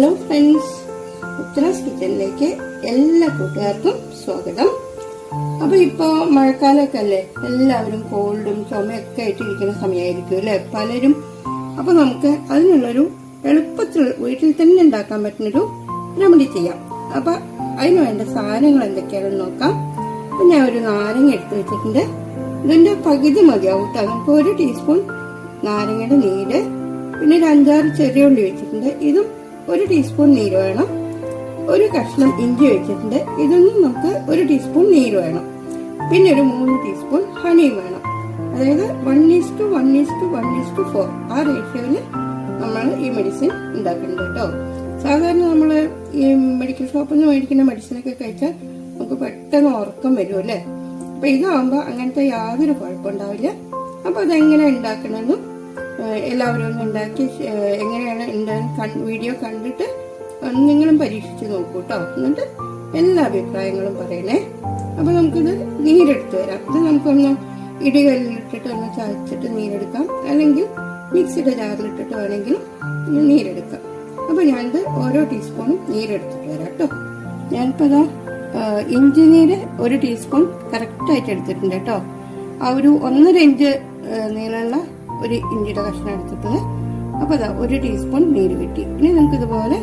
Hello friends Uthara's കിച്ചണിലേക്ക് എല്ലാ കൂട്ടുകാർക്കും സ്വാഗതം. അപ്പൊ ഇപ്പൊ മഴക്കാലമൊക്കെ അല്ലേ എല്ലാവരും കോൾഡും ചുമയൊക്കെ ആയിട്ട് ഇരിക്കുന്ന സമയമായിരിക്കും അല്ലെ? പലരും അപ്പൊ നമുക്ക് അതിനുള്ളൊരു എളുപ്പത്തിൽ വീട്ടിൽ തന്നെ ഉണ്ടാക്കാൻ പറ്റുന്നൊരു റെമഡി ചെയ്യാം. അപ്പൊ അതിന് വേണ്ട സാധനങ്ങൾ എന്തൊക്കെയാണെന്ന് നോക്കാം. ഞാൻ ഒരു നാരങ്ങ എടുത്ത് വെച്ചിട്ടുണ്ട്. ഇതിന്റെ പകുതി മതിയാവും കേട്ടോ. നമുക്ക് ഒരു ടീസ്പൂൺ നാരങ്ങയുടെ നീര് പിന്നെ ഒരു അഞ്ചാറ് ചെറിയ ഉള്ളി വെച്ചിട്ടുണ്ട്. ഇതും ഒരു ടീസ്പൂൺ നീര് വേണം. ഒരു കഷ്ണം ഇഞ്ചി വെച്ചിട്ടുണ്ട് ഇതൊന്നും നമുക്ക് ഒരു ടീസ്പൂൺ നീര് വേണം. പിന്നെ ഒരു മൂന്ന് ടീസ്പൂൺ ഹണിയും വേണം. അതായത് one is to one is to one is to four ആ റേഷ്യോയിൽ നമ്മൾ ഈ മെഡിസിൻ ഉണ്ടാക്കുന്നുണ്ട് കേട്ടോ സാധാരണ നമ്മൾ ഈ മെഡിക്കൽ ഷോപ്പിൽ നിന്ന് മേടിക്കുന്ന മെഡിസിനൊക്കെ കഴിച്ചാൽ നമുക്ക് പെട്ടെന്ന് ഉറക്കം വരും അല്ലേ? അപ്പൊ ഇതാകുമ്പോൾ അങ്ങനത്തെ യാതൊരു കുഴപ്പമുണ്ടാവില്ല അപ്പൊ അതെങ്ങനെ ഉണ്ടാക്കണമെന്നും എല്ലാവരും ഒന്ന് ഉണ്ടാക്കി എങ്ങനെയാണ് ഉണ്ടാകുന്ന വീഡിയോ കണ്ടിട്ട് നിങ്ങളും പരീക്ഷിച്ച് നോക്കൂ കേട്ടോ എന്നിട്ട് എല്ലാ അഭിപ്രായങ്ങളും പറയണേ. അപ്പൊ നമുക്കിത് നീരെടുത്ത് വരാം. ഇത് നമുക്കൊന്ന് ഇടികല്ലിട്ടിട്ട് ഒന്ന് ചതച്ചിട്ട് നീരെടുക്കാം. അല്ലെങ്കിൽ മിക്സിയുടെ ജാറിലിട്ടിട്ട് വേണമെങ്കിലും ഇനി നീരെടുക്കാം. അപ്പൊ ഞാനിത് ഓരോ ടീസ്പൂണും നീരെടുത്തിട്ട് വരാം കേട്ടോ ഞാനിപ്പോ ഇഞ്ചി നീര് ഒരു ടീസ്പൂൺ കറക്റ്റ് ആയിട്ട് എടുത്തിട്ടുണ്ട് കേട്ടോ ആ ഒരു ഒന്നര ഇഞ്ച് നീളമുള്ള ഒരു ഇഞ്ചിയുടെ കഷ്ണം എടുത്തിട്ട് അപ്പൊ അതാ ഒരു ടീസ്പൂൺ നീര് കിട്ടി ഇനി നമുക്ക് ഇതുപോലെ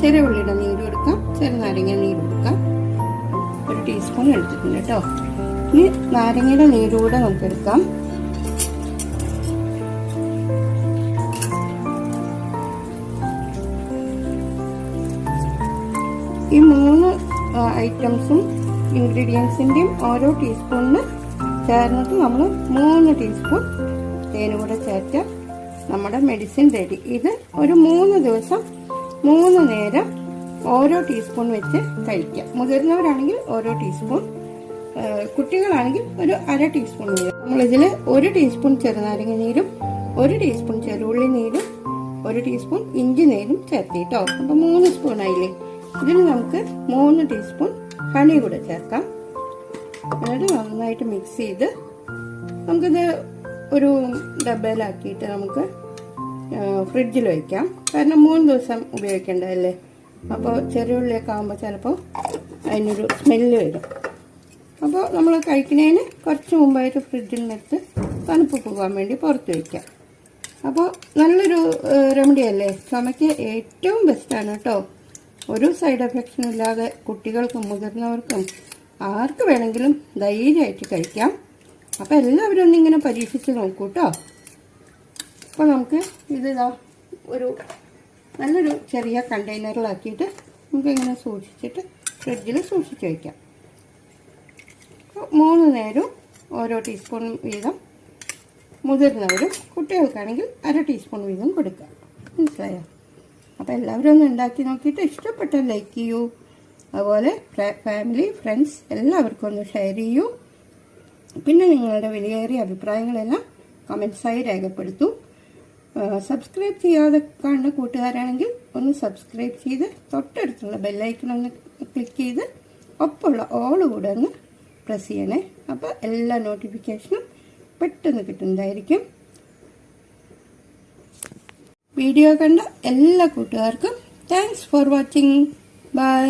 ചെറിയ ഉള്ളിയുടെ നീര് എടുക്കാം ചെറുനാരങ്ങ നീര് എടുക്കാം. ഒരു ടീസ്പൂൺ എടുത്തിട്ടുണ്ട് കേട്ടോ. ഇനി നാരങ്ങയുടെ നീര് കൂടെ നമുക്ക് എടുക്കാം ഈ മൂന്ന് ഐറ്റംസും ഇൻഗ്രീഡിയൻസിന്റെയും ഓരോ ടീസ്പൂണിന് ചേർന്നിട്ട് നമ്മൾ മൂന്ന് ടീസ്പൂൺ തേനും കൂടെ ചേർത്ത് നമ്മുടെ മെഡിസിൻ റെഡി ഇത് ഒരു മൂന്ന് ദിവസം മൂന്ന് നേരം ഓരോ ടീസ്പൂൺ വെച്ച് കഴിക്കാം. മുതിർന്നവരാണെങ്കിൽ ഓരോ ടീസ്പൂൺ കുട്ടികളാണെങ്കിൽ ഒരു അര ടീസ്പൂൺ നീരും. നമ്മളിതിൽ ഒരു ടീസ്പൂൺ ചെറുനാരങ്ങ നീരും ഒരു ടീസ്പൂൺ ചെറുള്ളി നീരും ഒരു ടീസ്പൂൺ ഇഞ്ചി നീരും ചേർത്തിട്ടോ അപ്പൊ മൂന്ന് സ്പൂൺ ആയില്ലേ? ഇതിന് നമുക്ക് മൂന്ന് ടീസ്പൂൺ ഹണി കൂടെ ചേർക്കാം. എന്നിട്ട് നന്നായിട്ട് മിക്സ് ചെയ്ത് നമുക്കിത് ഒരു ഡബയിലാക്കിയിട്ട് നമുക്ക് ഫ്രിഡ്ജിൽ വയ്ക്കാം കാരണം മൂന്ന് ദിവസം ഉപയോഗിക്കേണ്ടതല്ലേ? അപ്പോൾ ചെറിയ ഉള്ളിയൊക്കെ ആകുമ്പോൾ ചിലപ്പോൾ അതിനൊരു സ്മെല്ല് വരും. അപ്പോൾ നമ്മൾ കഴിക്കുന്നതിന് കുറച്ച് മുമ്പായിട്ട് ഫ്രിഡ്ജിൽ നിന്നെടുത്ത് തണുപ്പ് പോകാൻ വേണ്ടി പുറത്ത് വയ്ക്കാം അപ്പോൾ നല്ലൊരു റെമഡി അല്ലേ? ചുമയ്ക്ക് ഏറ്റവും ബെസ്റ്റാണ് കേട്ടോ ഒരു സൈഡ് എഫക്ട്സും ഇല്ലാതെ കുട്ടികൾക്കും മുതിർന്നവർക്കും ആർക്ക് വേണമെങ്കിലും ധൈര്യമായിട്ട് കഴിക്കാം. അപ്പോൾ എല്ലാവരും ഒന്നിങ്ങനെ പരീക്ഷിച്ച് നോക്കൂ കേട്ടോ അപ്പോൾ നമുക്ക് ഇത് ഇതാ ഒരു നല്ലൊരു ചെറിയ കണ്ടെയ്നറിലാക്കിയിട്ട് നമുക്കിങ്ങനെ സൂക്ഷിച്ചിട്ട് ഫ്രിഡ്ജിൽ സൂക്ഷിച്ച് വയ്ക്കാം മൂന്ന് നേരവും ഓരോ ടീസ്പൂൺ വീതം മുതിർന്നവരും കുട്ടികൾക്കാണെങ്കിൽ അര ടീസ്പൂൺ വീതം കൊടുക്കുക മനസ്സിലായോ? അപ്പോൾ എല്ലാവരും ഒന്ന് ഉണ്ടാക്കി നോക്കിയിട്ട് ഇഷ്ടപ്പെട്ട ലൈക്ക് ചെയ്യൂ. അതുപോലെ ഫാമിലി ഫ്രണ്ട്സ് എല്ലാവർക്കും ഒന്ന് ഷെയർ ചെയ്യൂ. പിന്നെ നിങ്ങളുടെ വിലയേറിയ അഭിപ്രായങ്ങളെല്ലാം കമൻസായി രേഖപ്പെടുത്തു. സബ്സ്ക്രൈബ് ചെയ്യാതെ കാണുന്ന കൂട്ടുകാരാണെങ്കിൽ ഒന്ന് സബ്സ്ക്രൈബ് ചെയ്ത് തൊട്ടടുത്തുള്ള ബെല്ലൈക്കൺ ഒന്ന് ക്ലിക്ക് ചെയ്ത് ഒപ്പമുള്ള ഓൾ കൂടെ ഒന്ന് പ്രസ് ചെയ്യണേ. അപ്പോൾ എല്ലാ നോട്ടിഫിക്കേഷനും പെട്ടെന്ന് കിട്ടുന്നതായിരിക്കും. വീഡിയോ കണ്ട എല്ലാ കൂട്ടുകാർക്കും താങ്ക്സ് ഫോർ വാച്ചിങ് ബൈ